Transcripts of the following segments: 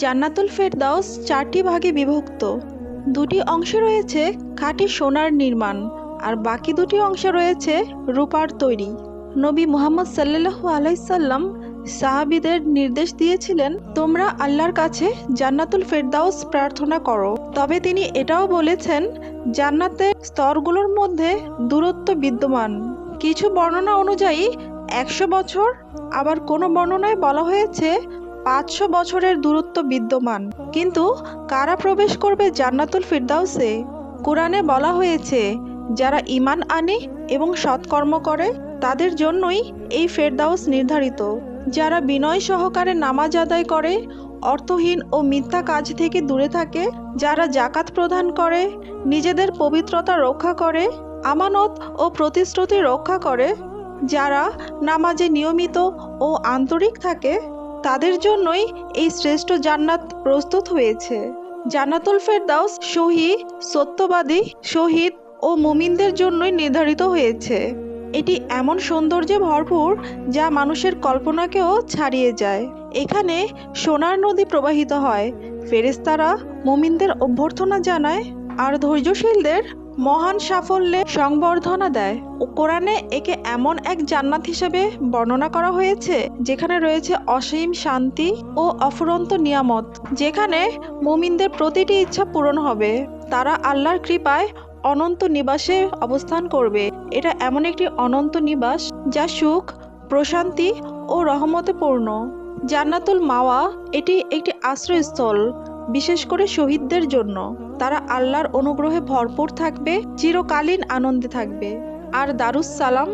জান্নাতুল ফেরদাউস চারটি ভাগে বিভক্ত। দুটি অংশে রয়েছে খাঁটি সোনার নির্মাণ আর বাকি দুটি অংশে রয়েছে রূপার তৈরি। নবী মুহাম্মদ সাল্লাল্লাহু আলাইসাল্লাম সাহাবিদের নির্দেশ দিয়েছিলেন, তোমরা আল্লাহর কাছে জান্নাতুল ফেরদাউস প্রার্থনা করো। তবে তিনি এটাও বলেছেন, জান্নাতের স্তরগুলোর মধ্যে দূরত্ব বিদ্যমান। কিছু বর্ণনা অনুযায়ী একশো বছর, আবার কোনো বর্ণনায় বলা হয়েছে পাঁচশো বছরের দূরত্ব বিদ্যমান। কিন্তু কারা প্রবেশ করবে জান্নাতুল ফিরদাউসে? কোরআনে বলা হয়েছে, যারা ইমান আনে এবং সৎকর্ম করে, তাদের জন্যই এই ফেরদাউস নির্ধারিত। যারা বিনয় সহকারে নামাজ আদায় করে, অর্থহীন ও মিথ্যা কাজ থেকে দূরে থাকে, যারা জাকাত প্রদান করে, নিজেদের পবিত্রতা রক্ষা করে, আমানত ও প্রতিশ্রুতি রক্ষা করে, যারা নামাজে নিয়মিত ও আন্তরিক থাকে তাদের জন্যই এই শ্রেষ্ঠ জান্নাত প্রস্তুত হয়েছে। জান্নাতুল ফেরদাউস সহি, সত্যবাদী, শহীদ ও মুমিনদের জন্যই নির্ধারিত হয়েছে। এটি এমন সৌন্দর্যে ভরপুর যা মানুষের কল্পনাকেও ছাড়িয়ে যায়। এখানে সোনার নদী প্রবাহিত হয়। ফেরেস্তারা মুমিনদের অভ্যর্থনা জানায় আর ধৈর্যশীলদের মহান সাফল্যে সংবর্ধনা দেয়। কোরআনে একে এমন এক জান্নাত হিসেবে বর্ণনা করা হয়েছে, যেখানে রয়েছে অসীম শান্তি ও অফুরন্ত নিয়ামত, যেখানে মুমিনদের প্রতিটি ইচ্ছা পূরণ হবে। তারা আল্লাহর কৃপায় অনন্ত নিবাসে অবস্থান করবে। এটা এমন একটি অনন্ত নিবাস, যা সুখ, প্রশান্তি ও রহমতে পূর্ণ। জান্নাতুল মাওয়া এটি একটি আশ্রয়স্থল। বিশেষ করে শহীদদের জন্য। তারা আল্লাহর অনুগ্রহে ভরপুর থাকবে, চিরকালীন আনন্দে থাকবে। আর দারুস সালাম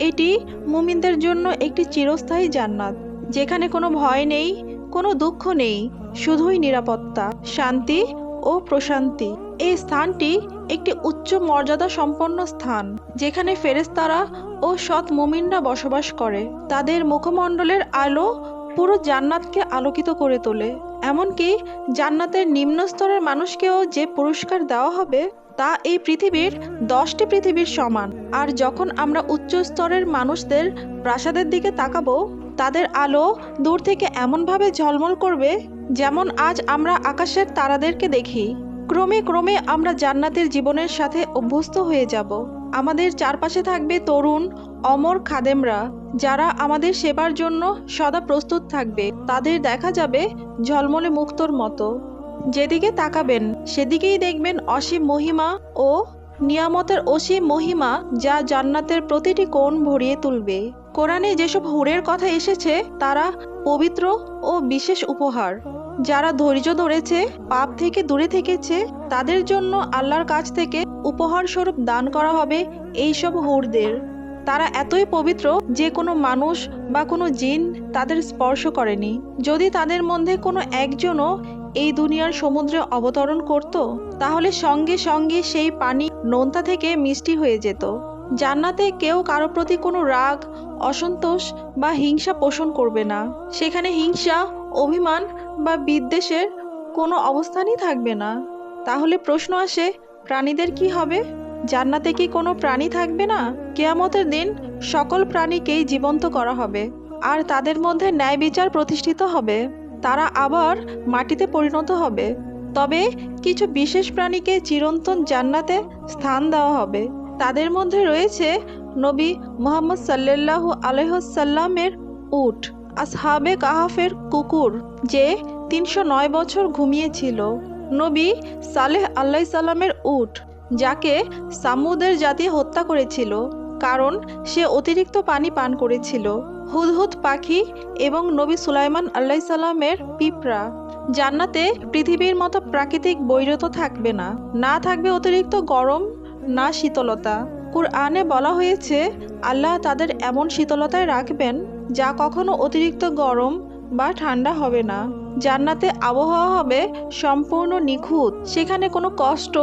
এটি মুমিনদের জন্য একটি চিরস্থায়ী জান্নাত, যেখানে কোনো ভয় নেই, কোনো দুঃখ নেই, শুধুই নিরাপত্তা, শান্তি ও প্রশান্তি। এই স্থানটি একটি উচ্চ মর্যাদা সম্পন্ন স্থান, যেখানে ফেরেস্তারা ও সৎ মুমিনরা বসবাস করে। তাদের মুখমণ্ডলের আলো পুরো জান্নাতকে আলোকিত করে তোলে। এমনকি জান্নাতের নিম্ন স্তরের মানুষকেও যে পুরস্কার দেওয়া হবে, তা এই পৃথিবীর দশটি পৃথিবীর সমান। আর যখন আমরা উচ্চ স্তরের মানুষদের প্রাসাদের দিকে তাকাবো, তাদের আলো দূর থেকে এমনভাবে ঝলমল করবে যেমন আজ আমরা আকাশের তারাদেরকে দেখি। ক্রমে ক্রমে আমরা জান্নাতের জীবনের সাথে অভ্যস্ত হয়ে যাব। আমাদের চারপাশে থাকবে তরুণ অমর খাদেমরা, যারা আমাদের সেবার জন্য সদা প্রস্তুত থাকবে, তাদের দেখা যাবে ঝলমলে মুক্তর মতো। যেদিকে তাকাবেন, সেদিকেই দেখবেন অসীম মহিমা ও নিয়ামতের অসীম মহিমা যা জান্নাতের প্রতিটি কোণ ভরিয়ে তুলবে। কোরআনে যেসব হুরের কথা এসেছে, তারা পবিত্র ও বিশেষ উপহার। যারা ধৈর্য ধরেছে, পাপ থেকে দূরে থেকেছে, তাদের জন্য আল্লাহর কাছ থেকে উপহার স্বরূপ দান করা হবে এইসব হুরদের। তারা এতই পবিত্র যে কোনো মানুষ বা কোনো জিন তাদের স্পর্শ করেনি। যদি তাদের মধ্যে কোনো একজনও এই দুনিয়ার সমুদ্রে অবতরণ করত, তাহলে সঙ্গে সঙ্গে সেই পানি নোনতা থেকে মিষ্টি হয়ে যেত। জান্নাতে কেউ কারও প্রতি কোনো রাগ, অসন্তোষ বা হিংসা পোষণ করবে না। সেখানে হিংসা, অভিমান বা বিদ্বেষের কোনো অবস্থানই থাকবে না। তাহলে প্রশ্ন আসে, প্রাণীদের কি হবে? জান্নাতে কি কোনো প্রাণী থাকবে না? কেয়ামতের দিন সকল প্রাণীকেই জীবন্ত করা হবে, আর তাদের মধ্যে ন্যায় বিচার প্রতিষ্ঠিত হবে। তারা আবার মাটিতে পরিণত হবে। তবে কিছু বিশেষ প্রাণীকে চিরন্তন জান্নাতে স্থান দেওয়া হবে। তাদের মধ্যে রয়েছে নবী মোহাম্মদ সাল্লাল্লাহু আলহ্লামের উট, আসহাবে কাহাফের কুকুর, যে তিনশো নয় বছর ঘুমিয়েছিল। নবী সালেহ আল্লাহ সাল্লামের উট যাকে সামুদের জাতি হত্যা করেছিল, কারণ সে অতিরিক্ত পানি পান করেছিল। হুদহুদ পাখি এবং নবী সুলাইমান আল্লাহ সাল্লামের পিঁপড়া। জান্নাতে পৃথিবীর মতো প্রাকৃতিক বৈরত থাকবে না। না থাকবে অতিরিক্ত গরম, না শীতলতা। কুরআনে বলা হয়েছে, আল্লাহ তাদের এমন শীতলতায় রাখবেন যা কখনো অতিরিক্ত গরম বা ঠান্ডা হবে না। জান্নাতে আবহাওয়া হবে সম্পূর্ণ নিখুঁত। সেখানে কোনো কষ্ট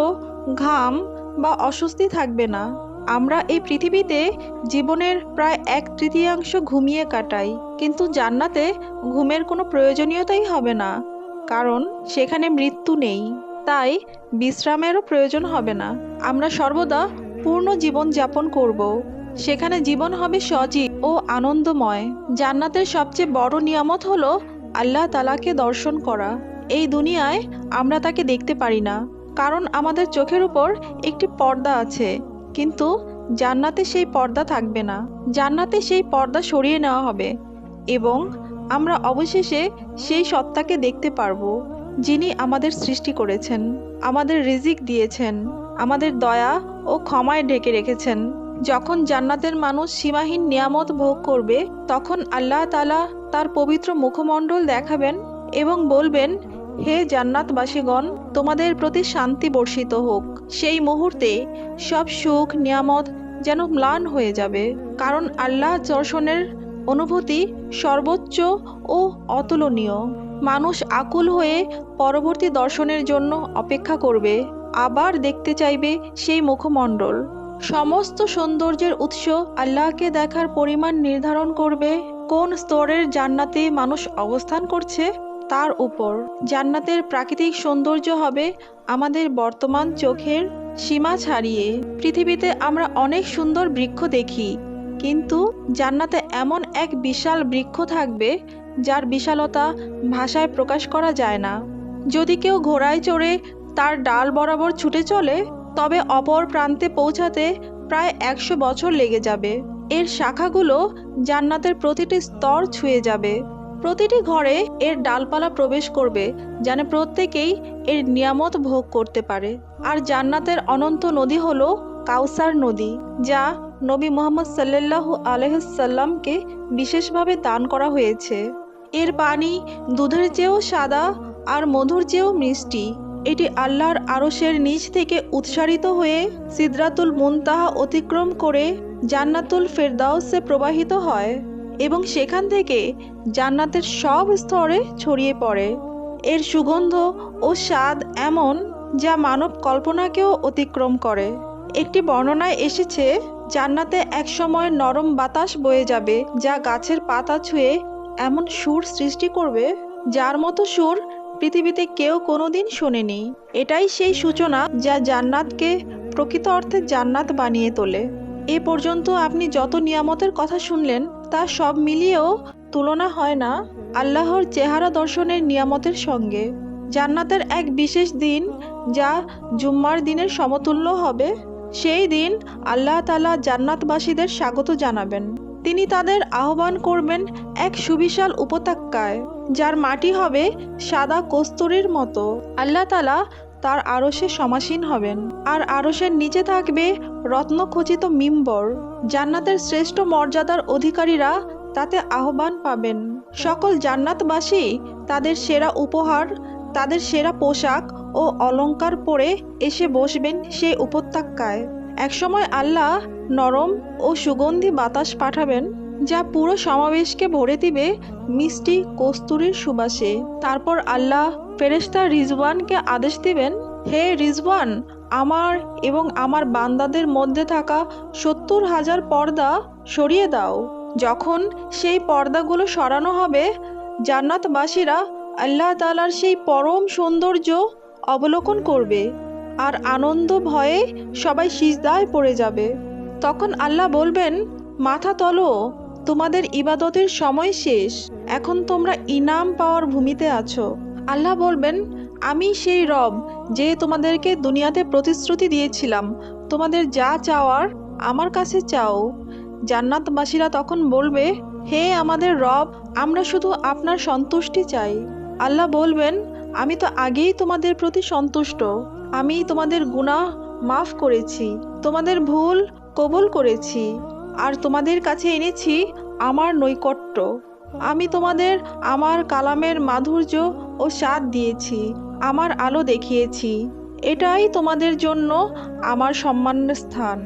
ঘাম বা অস্বস্তি থাকবে না। আমরা এই পৃথিবীতে জীবনের প্রায় এক তৃতীয়াংশ ঘুমিয়ে কাটাই, কিন্তু জান্নাতে ঘুমের কোনো প্রয়োজনীয়তাই হবে না, কারণ সেখানে মৃত্যু নেই। তাই বিশ্রামেরও প্রয়োজন হবে না। আমরা সর্বদা পূর্ণ জীবন যাপন করব। সেখানে জীবন হবে সজীব ও আনন্দময়। জান্নাতের সবচেয়ে বড় নিয়ামত হলো আল্লাহ তালাকে দর্শন করা। এই দুনিয়ায় আমরা তাকে দেখতে পারি না। কারণ আমাদের চোখের উপর একটি পর্দা আছে। কিন্তু জান্নাতে সেই পর্দা থাকবে না। জান্নাতে সেই পর্দা সরিয়ে নেওয়া হবে এবং আমরা অবশেষে সেই সত্তাকে দেখতে পারব, যিনি আমাদের সৃষ্টি করেছেন, আমাদের রিজিক দিয়েছেন, আমাদের দয়া ও ক্ষমায় ঢেকে রেখেছেন। যখন জান্নাতের মানুষ সীমাহীন নিয়ামত ভোগ করবে, তখন আল্লাহ তালা তার পবিত্র মুখমণ্ডল দেখাবেন এবং বলবেন হে জান্নাতবাসীগণ, তোমাদের প্রতি শান্তি বর্ষিত হোক। সেই মুহূর্তে সব সুখ, নিয়ামত যেন ম্লান হয়ে যাবে। কারণ আল্লাহ দর্শনের অনুভূতি সর্বোচ্চ ও অতুলনীয়। মানুষ আকুল হয়ে পরবর্তী দর্শনের জন্য অপেক্ষা করবে, আবার দেখতে চাইবে সেই মুখমণ্ডল। সমস্ত সৌন্দর্যের উৎস আল্লাহকে দেখার পরিমাণ নির্ধারণ করবে। কোন স্তরের জান্নাতে মানুষ অবস্থান করছে? তার উপর। জান্নাতের প্রাকৃতিক সৌন্দর্য হবে আমাদের বর্তমান চোখের সীমা ছাড়িয়ে। পৃথিবীতে আমরা অনেক সুন্দর বৃক্ষ দেখি, কিন্তু জান্নাতে এমন এক বিশাল বৃক্ষ থাকবে যার বিশালতা ভাষায় প্রকাশ করা যায় না। যদি কেউ ঘোড়ায় চড়ে তার ডাল বরাবর ছুটে চলে, তবে অপর প্রান্তে পৌঁছাতে প্রায় একশো বছর লেগে যাবে। এর শাখাগুলো জান্নাতের প্রতিটি স্তর ছুঁয়ে যাবে। প্রতিটি ঘরে এর ডালপালা প্রবেশ করবে, যেন প্রত্যেকেই এর নিয়ামত ভোগ করতে পারে। আর জান্নাতের অনন্ত নদী হল কাউসার নদী, যা নবী মোহাম্মদ সাল্লাল্লাহু আলহাসাল্লামকে বিশেষভাবে দান করা হয়েছে। এর পানি দুধের চেয়েও সাদা আর মধুর চেয়েও মিষ্টি। এটি আল্লাহর আরশের নিচ থেকে উৎসারিত হয়ে সিদরাতুল মুনতাহা অতিক্রম করে জান্নাতুল ফেরদাউসে প্রবাহিত হয়। এবং সেখান থেকে জান্নাতের সব স্তরে ছড়িয়ে পড়ে। এর সুগন্ধ ও স্বাদ এমন যা মানব কল্পনাকেও অতিক্রম করে। একটি বর্ণনায় এসেছে, জান্নাতে একসময় নরম বাতাস বয়ে যাবে যা গাছের পাতা ছুঁয়ে এমন সুর সৃষ্টি করবে যার মতো সুর পৃথিবীতে কেউ কোনোদিন শোনেনি। এটাই সেই সূচনা যা জান্নাতকে প্রকৃত অর্থে জান্নাত বানিয়ে তোলে। এ পর্যন্ত আপনি যত নিয়ামতের কথা শুনলেন তা সব মিলিয়েও তুলনা হয় না আল্লাহর চেহারা দর্শনের নিয়ামতের সঙ্গে। জান্নাতের এক বিশেষ দিন যা জুম্মার দিনের সমতুল্য হবে, সেই দিন আল্লাহ তালা জান্নাতবাসীদের স্বাগত জানাবেন। তিনি তাদের আহ্বান করবেন এক সুবিশাল উপত্যকায়, যার মাটি হবে সাদা কস্তুরীর মতো। আল্লাহ তালা তার আরশে সমাসীন হবেন। আর আরশের নিচে থাকবে রত্নখচিত মিম্বর। জান্নাতের শ্রেষ্ঠ মর্যাদার অধিকারীরা তাতে আহ্বান পাবেন। সকল জান্নাতবাসী তাদের সেরা উপহার, তাদের সেরা পোশাক ও অলংকার পরে এসে বসবেন সেই উপত্যকায়। একসময় আল্লাহ নরম ও সুগন্ধি বাতাস পাঠাবেন। যা পুরো সমাবেশকে ভরে দিবে মিষ্টি কস্তুরীর সুবাসে। তারপর আল্লাহ ফেরেশতা রিজওয়ানকে আদেশ দিবেন, হে রিজওয়ান, আমার এবং আমার বান্দাদের মধ্যে থাকা সত্তর হাজার পর্দা সরিয়ে দাও। যখন সেই পর্দাগুলো সরানো হবে, জান্নাতবাসীরা আল্লাহ তালার সেই পরম সৌন্দর্য অবলোকন করবে আর আনন্দ ভয়ে সবাই সিজদায় পড়ে যাবে। তখন আল্লাহ বলবেন, মাথা তলো তোমাদের ইবাদতের সময় শেষ। এখন তোমরা ইনাম পাওয়ার ভূমিতে আছো। আল্লাহ বলবেন, আমি সেই রব যে তোমাদেরকে দুনিয়াতে প্রতিশ্রুতি দিয়েছিলাম। তোমাদের যা চাওয়ার আমার কাছে চাও। জান্নাতবাসীরা তখন বলবে, হে আমাদের রব, আমরা শুধু আপনার সন্তুষ্টি চাই। আল্লাহ বলবেন, আমি তো আগেই তোমাদের প্রতি সন্তুষ্ট। আমি তোমাদের গুনাহ মাফ করেছি। তোমাদের ভুল কবুল করেছি। আর তোমাদের কাছে এনেছি আমার নৈকট্য। আমি তোমাদের আমার কালামের মাধুর্য ও স্বাদ দিয়েছি, আমার আলো দেখিয়েছি। এটাই তোমাদের জন্য আমার সম্মানের স্থান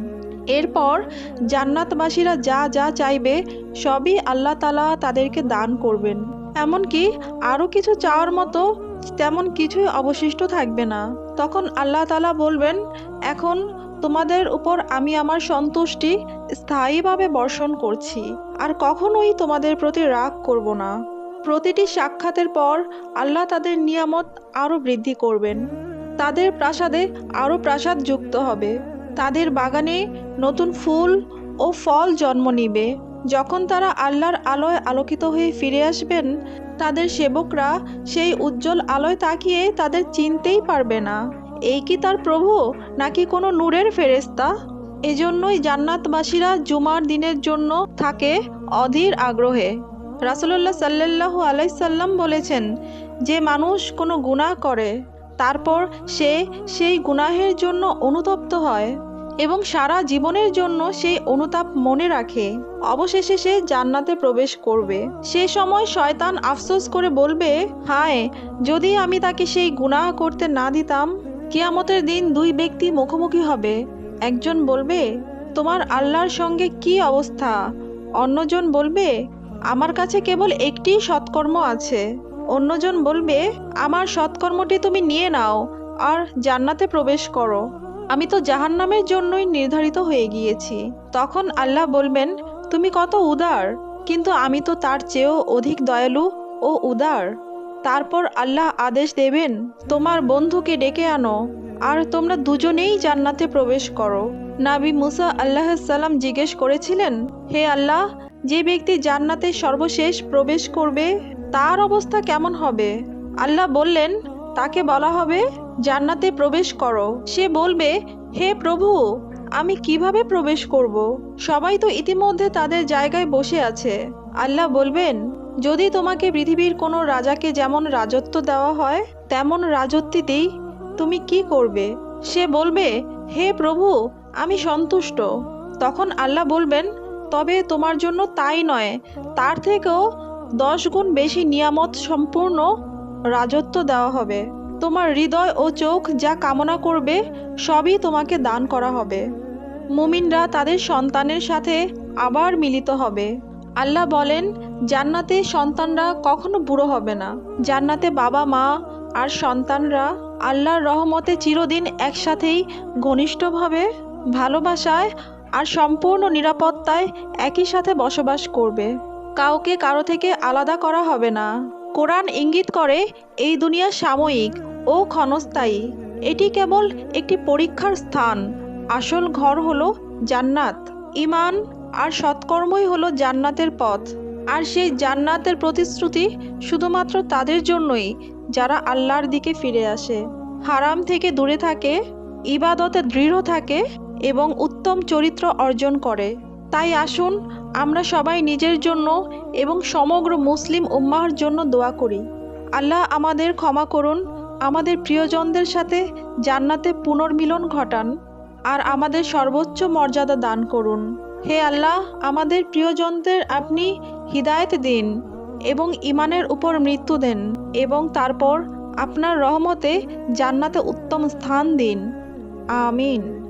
এরপর জান্নাতবাসীরা যা যা চাইবে, সবই আল্লাহ তালা তাদেরকে দান করবেন। এমনকি আরও কিছু চাওয়ার মতো তেমন কিছুই অবশিষ্ট থাকবে না। তখন আল্লাহ তালা বলবেন, এখন তোমাদের উপর আমি আমার সন্তুষ্টি স্থায়ীভাবে বর্ষণ করছি, আর কখনোই তোমাদের প্রতি রাগ করব না। প্রতিটি সাক্ষাতের পর আল্লাহ তাদের নিয়ামত আরও বৃদ্ধি করবেন। তাদের প্রাসাদে আরও প্রাসাদ যুক্ত হবে। তাদের বাগানে নতুন ফুল ও ফল জন্ম নিবে। যখন তারা আল্লাহর আলোয় আলোকিত হয়ে ফিরে আসবেন, তাদের সেবকরা সেই উজ্জ্বল আলোয় তাকিয়ে তাদের চিনতেই পারবে না। এই কি তার প্রভু, নাকি কোনো নূরের ফেরেস্তা এজন্যই জান্নাতবাসীরা জুমার দিনের জন্য থাকে অধীর আগ্রহে। রাসুলুল্লাহ সাল্লাল্লাহু আলাইসাল্লাম বলেছেন, যে মানুষ কোনো গুনাহ করে, তারপর সে সেই গুনাহের জন্য অনুতপ্ত হয় এবং সারা জীবনের জন্য সেই অনুতাপ মনে রাখে। অবশেষে সে জান্নাতে প্রবেশ করবে। সে সময় শয়তান আফসোস করে বলবে, হায়, যদি আমি তাকে সেই গুনাহ করতে না দিতাম, কিয়ামতের দিন দুই ব্যক্তি মুখোমুখি হবে। একজন বলবে, তোমার আল্লাহর সঙ্গে কি অবস্থা? অন্যজন বলবে, আমার কাছে কেবল একটি সৎকর্ম আছে। অন্যজন বলবে, আমার সৎকর্মটি তুমি নিয়ে নাও আর জান্নাতে প্রবেশ করো। আমি তো জাহান্নামের জন্যই নির্ধারিত হয়ে গিয়েছি। তখন আল্লাহ বলবেন, তুমি কত উদার, কিন্তু আমি তো তার চেয়েও অধিক দয়ালু ও উদার। তারপর আল্লাহ আদেশ দেবেন, তোমার বন্ধুকে ডেকে আনো, আর তোমরা দুজনেই জান্নাতে প্রবেশ করো। নাবি মুসা আল্লাহ সাল্লাম জিজ্ঞেস করেছিলেন, হে আল্লাহ, যে ব্যক্তি জান্নাতে সর্বশেষ প্রবেশ করবে, তার অবস্থা কেমন হবে? আল্লাহ বললেন, তাকে বলা হবে, জান্নাতে প্রবেশ করো। সে বলবে, হে প্রভু, আমি কীভাবে প্রবেশ করব? সবাই তো ইতিমধ্যে তাদের জায়গায় বসে আছে। আল্লাহ বলবেন যদি তোমাকে পৃথিবীর কোনো রাজাকে যেমন রাজত্ব দেওয়া হয়, তেমন রাজত্বে দিই। তুমি কি করবে? সে বলবে, হে প্রভু, আমি সন্তুষ্ট। তখন আল্লাহ বলবেন, তবে তোমার জন্য তাই নয়। তার থেকেও দশ গুণ বেশি নিয়ামত সম্পূর্ণ রাজত্ব দেওয়া হবে। তোমার হৃদয় ও চোখ যা কামনা করবে, সবই তোমাকে দান করা হবে। মুমিনরা তাদের সন্তানের সাথে আবার মিলিত হবে। আল্লাহ বলেন, জান্নাতে সন্তানরা কখনো বুড়ো হবে না। জান্নাতে বাবা, মা আর সন্তানরা আল্লাহর রহমতে চিরদিন একসাথেই ঘনিষ্ঠভাবে ভালোবাসায় আর সম্পূর্ণ নিরাপত্তায় একই সাথে বসবাস করবে। কাউকে কারও থেকে আলাদা করা হবে না। কোরআন ইঙ্গিত করে, এই দুনিয়া সাময়িক ও ক্ষণস্থায়ী। এটি কেবল একটি পরীক্ষার স্থান। আসল ঘর হলো জান্নাত। ইমান আর সৎকর্মই হলো জান্নাতের পথ। আর সেই জান্নাতের প্রতিশ্রুতি শুধুমাত্র তাদের জন্যই যারা আল্লাহর দিকে ফিরে আসে। হারাম থেকে দূরে থাকে, ইবাদতে দৃঢ় থাকে এবং উত্তম চরিত্র অর্জন করে। তাই আসুন, আমরা সবাই নিজের জন্য এবং সমগ্র মুসলিম উম্মাহর জন্য দোয়া করি। আল্লাহ আমাদের ক্ষমা করুন, আমাদের প্রিয়জনদের সাথে জান্নাতে পুনর্মিলন ঘটান, আর আমাদের সর্বোচ্চ মর্যাদা দান করুন। হে আল্লাহ, আমাদের প্রিয়জনদের আপনি হৃদায়ত দিন এবং ইমানের উপর মৃত্যু দেন এবং তারপর আপনার রহমতে জান্নাতে উত্তম স্থান দিন। আমিন।